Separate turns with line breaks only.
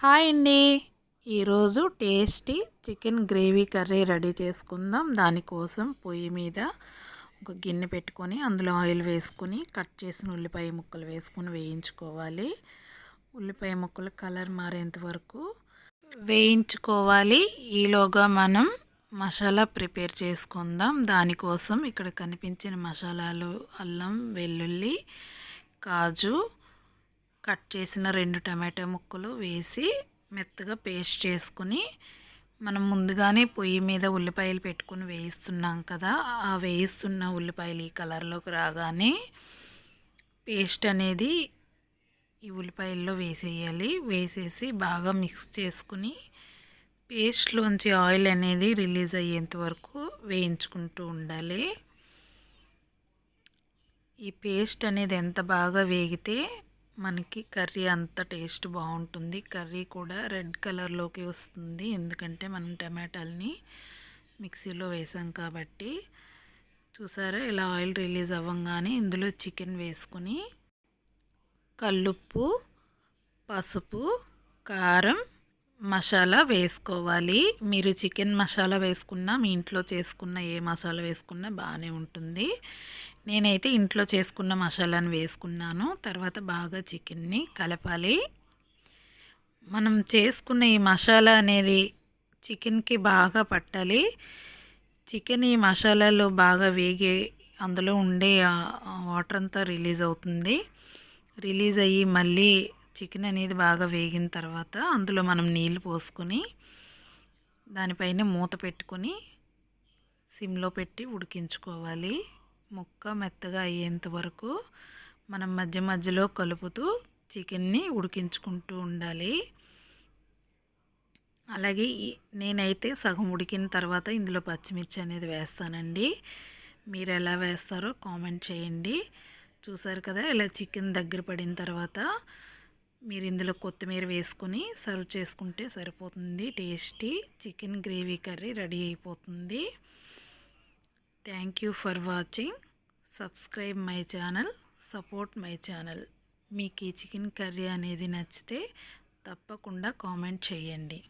Hi అండి. ఈరోజు tasty chicken gravy curry ready చేసుకుందాం. దానికోసం పొయ్యి మీద ఒక గిన్నె పెట్టుకొని అందులో ఆయిల్ వేసుకొని కట్ చేసిన ఉల్లిపాయ ముక్కలు వేసుకొని వేయించుకోవాలి. ఉల్లిపాయ ముక్కలు కలర్ మారేంత వరకు వేయించుకోవాలి. ఈలోగా మనం మసాలా ప్రిపేర్ చేసుకుందాం. దానికోసం ఇక్కడ కనిపించిన మసాలాలు అల్లం వెల్లుల్లి కాజు కట్ చేసిన రెండు టమాటా ముక్కలు వేసి మెత్తగా పేస్ట్ చేసుకుని మనం ముందుగానే పొయ్యి మీద ఉల్లిపాయలు పెట్టుకుని వేయిస్తున్నాం కదా ఆ వేయిస్తున్న ఉల్లిపాయలు ఈ కలర్లోకి రాగానే పేస్ట్ అనేది ఈ ఉల్లిపాయల్లో వేసేయాలి. వేసేసి బాగా మిక్స్ చేసుకుని పేస్ట్లోంచి ఆయిల్ అనేది రిలీజ్ అయ్యేంత వరకు వేయించుకుంటూ ఉండాలి. ఈ పేస్ట్ అనేది ఎంత బాగా వేగితే మనకి కర్రీ అంత టేస్ట్ బాగుంటుంది. కర్రీ కూడా రెడ్ కలర్లోకి వస్తుంది. ఎందుకంటే మనం టమాటాలని మిక్సీలో వేసాం కాబట్టి. చూసారా? ఇలా ఆయిల్ రిలీజ్ అవ్వగానే ఇందులో చికెన్ వేసుకొని కల్లుప్పు పసుపు కారం మసాలా వేసుకోవాలి. మీరు చికెన్ మసాలా వేసుకున్నా మీ ఇంట్లో చేసుకున్న ఏ మసాలా వేసుకున్నా బాగానే ఉంటుంది. నేనైతే ఇంట్లో చేసుకున్న మసాలాను వేసుకున్నాను. తర్వాత బాగా చికెన్ని కలపాలి. మనం చేసుకున్న ఈ మసాలా అనేది చికెన్కి బాగా పట్టాలి. చికెన్ ఈ మసాలాలో బాగా వేగి అందులో ఉండే వాటర్ అంతా రిలీజ్ అవుతుంది. రిలీజ్ అయ్యి మళ్ళీ చికెన్ అనేది బాగా వేగిన తర్వాత అందులో మనం నీళ్ళు పోసుకొని దానిపైన మూత పెట్టుకొని సిమ్లో పెట్టి ఉడికించుకోవాలి. ముక్క మెత్తగా అయ్యేంత వరకు మనం మధ్య మధ్యలో కలుపుతూ చికెన్ని ఉడికించుకుంటూ ఉండాలి. అలాగే నేనైతే సగం ఉడికిన తర్వాత ఇందులో పచ్చిమిర్చి అనేది వేస్తానండి. మీరు ఎలా వేస్తారో కామెంట్ చేయండి. చూసారు కదా ఇలా చికెన్ దగ్గర పడిన తర్వాత మీరు ఇందులో కొత్తిమీర వేసుకుని సర్వ్ చేసుకుంటే సరిపోతుంది. Tasty chicken gravy curry ready అయిపోతుంది. Thank you for watching subscribe my channel support my channel మీకు ఈ చికెన్ కర్రీ అనేది నచ్చితే తప్పకుండా కామెంట్ చేయండి.